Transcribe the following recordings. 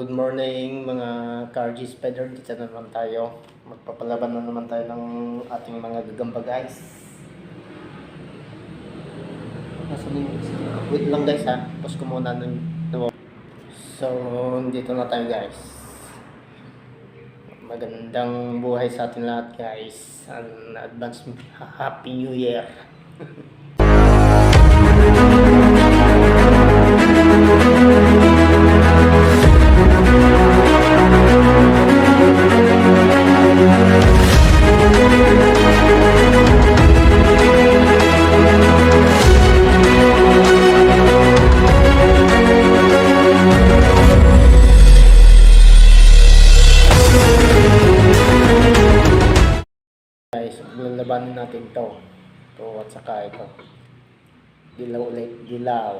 good morning mga Cargy Spider. Dito na naman tayo. Magpapalaban na naman tayo ng ating mga gagamba guys. Wait lang guys ha. Tapos ko muna ng So, dito na tayo guys. Magandang buhay sa atin lahat guys. An advance Happy New Year. lalabanin natin to. To at saka ito. Dilaw ulit, dilaw.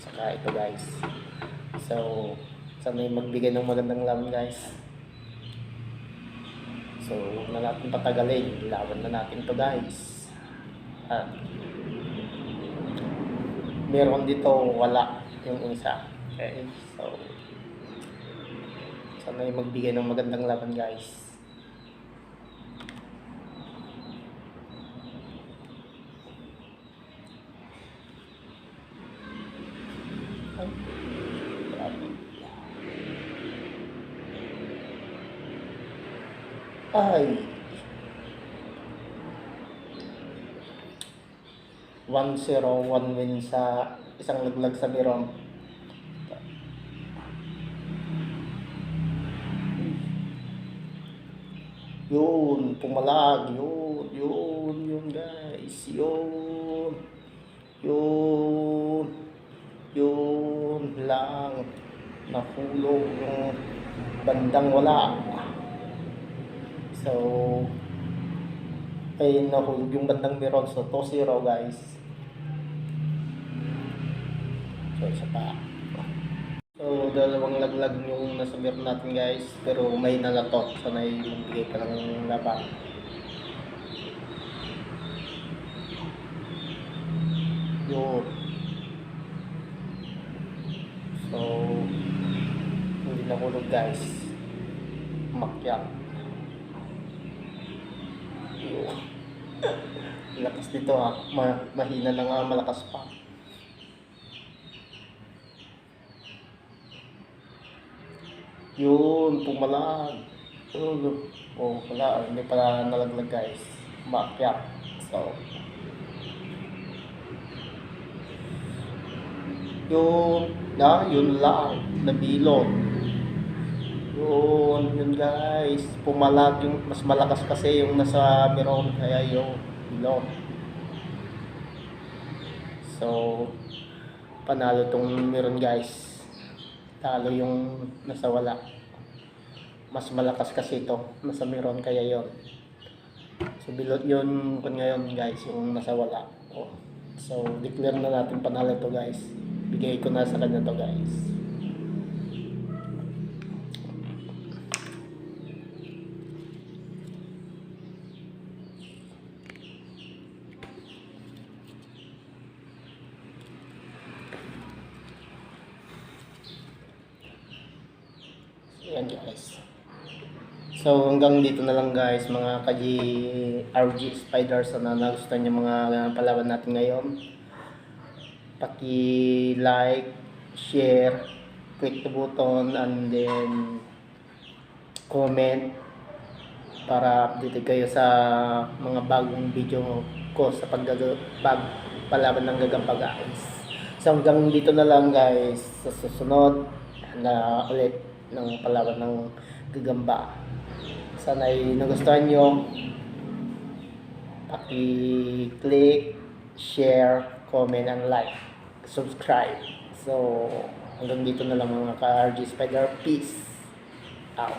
Saka ito guys. So, sana yung magbigay ng magandang laban guys. So, huwag na natin patagalin. Laban na natin to guys. At, meron dito wala yung isa. Okay, so, sana yung magbigay ng magandang laban guys. Ay, grabe. Ay. One zero, one win sa isang laglag sa Miron. Yun, pumalag, yun, yun, yun guys, yun, yun, yun lang, nahulog yung bandang wala. So, ay nahulog yung bandang meron, so 2-0 guys. So, isa pa. So, dalawang laglag yung nasa meron natin guys, pero may nalatot, sana yung bigay pa ng laban. Yun. So, hindi nahulog guys. Umakyat. Lakas dito ha. Ma mahina na nga, malakas pa. Yun, pumalag. Yun. Oh, wala. Hindi pala nalaglag guys. Umakyat. So, Yung, na, yun lang, nabilon. Yun, yun guys. Pumalag yung, mas malakas kasi yung nasa meron, kaya yung bilon. So, panalo tong meron guys. Talo yung nasa wala. Mas malakas kasi ito, nasa meron, kaya yon So, bilot yun kun ngayon guys, yung nasa wala. Oh. So, declare na natin panalo to guys. Bigay ko na sa kanya to guys. Ayan guys. So hanggang dito na lang guys mga kaji RG Spiders na nagustuhan yung mga palaban natin ngayon. Paki-like, share, click the button and then comment para updated kayo sa mga bagong video ko sa paggag pag palaban ng gagampa guys. So hanggang dito na lang guys sa susunod na ulit ng palaban ng gagamba. Sana ay nagustuhan nyo. Paki-click, share, comment, and like. Subscribe. So, hanggang dito na lang mga ka-RG Spider. Peace out.